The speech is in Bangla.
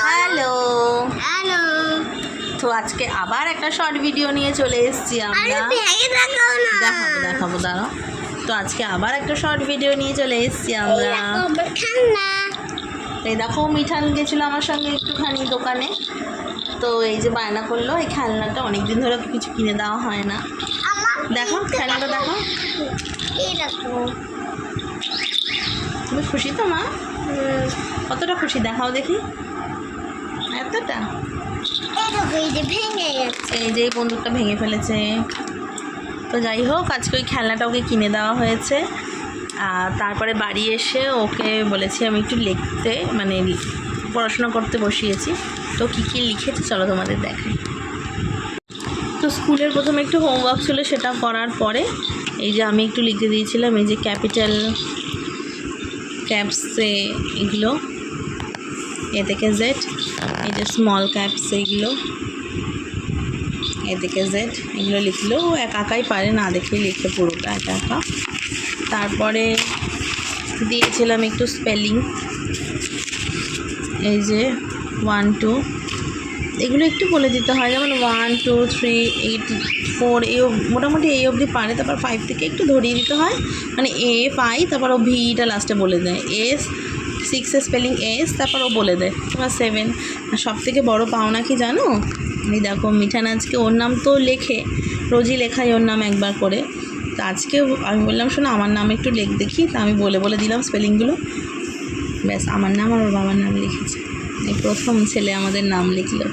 হ্যালো হ্যালো তো আজকে আবার একটা শর্ট ভিডিও নিয়ে চলে এসেছি আমরা। দেখাবো দেখাবো দাঁড়াও। তো আজকে আবার একটা শর্ট ভিডিও নিয়ে চলে এসেছি আমরা। এই দেখো মিঠান গেছিল আমার সঙ্গে একটুখানি দোকানে। তো এই যে বায়না করল এই খেলনাটা অনেক দিন ধরে কিছু কিনে দেওয়া হয় না। দেখো খেলনাটা দেখো। তুমি খুশি তো মা? কতটা খুশি? দেখাও দেখি। এতটা এই যে ভেঙে এই যে বন্দুকটা ভেঙে ফেলেছে। তো যাই হোক আজকে ওই খেলনাটা ওকে কিনে দেওয়া হয়েছে। আর তারপরে বাড়ি এসে ওকে বলেছি আমি একটু লিখতে মানে পড়াশোনা করতে বসিয়েছি। তো কী কী লিখেছি চলো তোমাদের দেখাই। তো স্কুলের প্রথমে একটু হোমওয়ার্ক ছিল সেটা করার পরে এই যে আমি একটু লিখে দিয়েছিলাম এই যে ক্যাপিটাল ক্যাপসে এগুলো। এ থেকে জেড এই যে স্মল ক্যাপস এগুলো। এদিকে জেড এগুলো লিখলেও ও একা একাই পারে না দেখেই লিখে পুরোটা একা একা তারপরে দিয়েছিলাম একটু স্পেলিং এই যে ওয়ান টু এগুলো একটু বলে দিতে হয়। যেমন one two three eight four এই মোটামুটি এই অবধি পারে। তারপর ফাইভ থেকে একটু ধরিয়ে দিতে হয়। মানে এ ফাই তারপর ও ভিটা লাস্টে বলে দেয়। এস সিক্সের স্পেলিং এস তারপর ও বলে দেয় তোমার সেভেন আর সব থেকে বড়ো পাওনা কি জানো? আমি দেখো, মিঠান আজকে ওর নাম তো লেখে, রোজই লেখাই ওর নাম একবার করে। তো আজকে আমি বললাম, শোনো, আমার নাম একটু লেখ দেখি। তা আমি বলে বলে দিলাম স্পেলিংগুলো ব্যাস, আমার নাম আর ওর বাবার নাম লিখেছে। এই প্রথম ছেলে আমাদের নাম লিখলো।